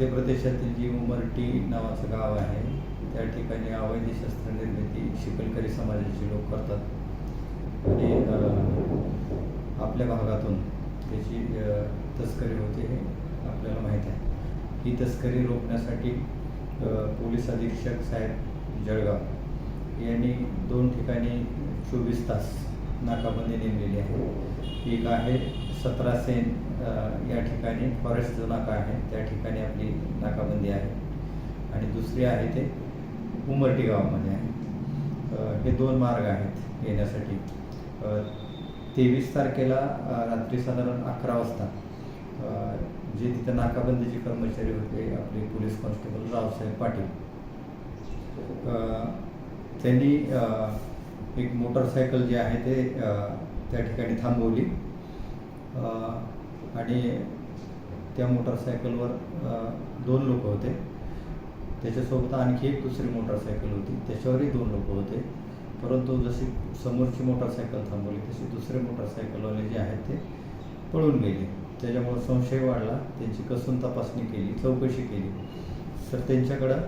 मध्य प्रदेशातील जी उमरटी नावाचं गाव आहे त्या ठिकाणी अवैध शस्त्र निर्मिती शिकलकरी समाजाचे लोक करतात. आणि आपल्या भागातून त्याची तस्करी होते हे आपल्याला माहीत आहे. ही तस्करी रोखण्यासाठी पोलीस अधीक्षक साहेब जळगाव यांनी दोन ठिकाणी चोवीस तास नाकाबंदी नेमलेली आहे. एक आहे सतरा सेन या ठिकाणी फॉरेस्ट जो नाका आहे त्या ठिकाणी आपली नाकाबंदी आहे. आणि दुसरी आहे ते उमरटी गावामध्ये आहे. हे दोन मार्ग आहेत येण्यासाठी. तेवीस तारखेला रात्री साधारण अकरा वाजता जे तिथे नाकाबंदीचे कर्मचारी होते आपले पोलीस कॉन्स्टेबल रावसाहेब पाटील. त्यांनी एक मोटरसायकल जे आहे ते त्या ठिकाणी थांबवली. आणि त्या मोटरसायकलवर दोन लोक होते. त्याच्यासोबत आणखी एक दुसरी मोटरसायकल होती. त्याच्यावरही दोन लोक होते. परंतु जशी समोरची मोटरसायकल थांबवली तशी दुसरे मोटरसायकलवाले जे आहेत ते पळून गेले. त्याच्यामुळे संशय वाढला. त्यांची कसून तपासणी केली चौकशी केली. तर त्यांच्याकडं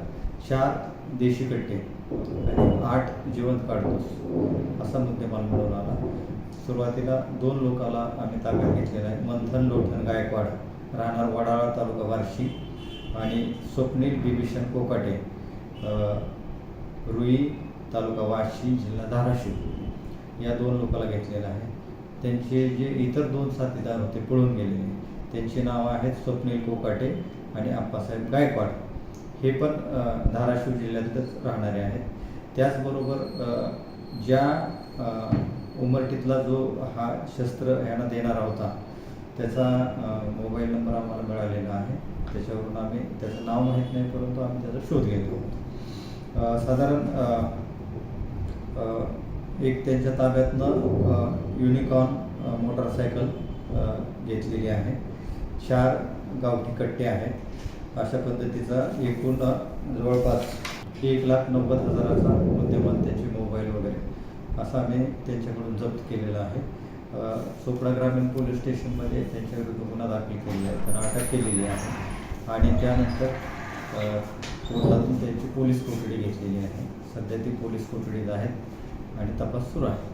चार देशी कट्टे आणि आठ जिवंत काढतोस असा मुद्देमाल मिळवून आला. सुरुवातीला दोन लोकाला आम्ही ताब्यात घेतलेला आहे. मंथन लोठन गायकवाड राहणार वडाळा तालुका वारशी आणि स्वप्नील बिभीषण कोकाटे रुई तालुका वाशी जिल्हा धाराशिव या दोन लोकाला घेतलेला आहे. त्यांचे जे इतर दोन साथीदार होते पळून गेलेले त्यांची नावं आहेत स्वप्नील कोकाटे आणि आप्पासाहेब गायकवाड. हे पण धाराशिव जिल्ह्यातच राहणारे आहेत. त्याचबरोबर ज्या उमरटीतला जो हा शस्त्र यांना देणारा होता त्याचा मोबाईल नंबर आम्हाला मिळालेला आहे. त्याच्यावरून आम्ही त्याचं नाव माहीत नाही परंतु आम्ही त्याचा शोध घेतो साधारण एक त्यांच्या ताब्यातनं युनिकॉर्न मोटरसायकल घेतलेली आहे. चार गावठी कट्टे आहेत. अशा पद्धतीचा एकूण जवळपास एक लाख नव्वद हजाराचा मुद्देमाल त्याचे मोबाईल वगैरे. असा आम्ही त्यांच्याकडून जप्त केलेला आहे. चोपडा ग्रामीण पोलीस स्टेशनमध्ये त्यांच्याविरुद्ध गुन्हा दाखल केलेला आहे. त्यांना अटक केलेली आहे. आणि त्यानंतर कोर्टातून त्यांची पोलीस कोठडी घेतलेली आहे. सध्या ती पोलीस कोठडीत आहेत आणि तपास सुरू आहे.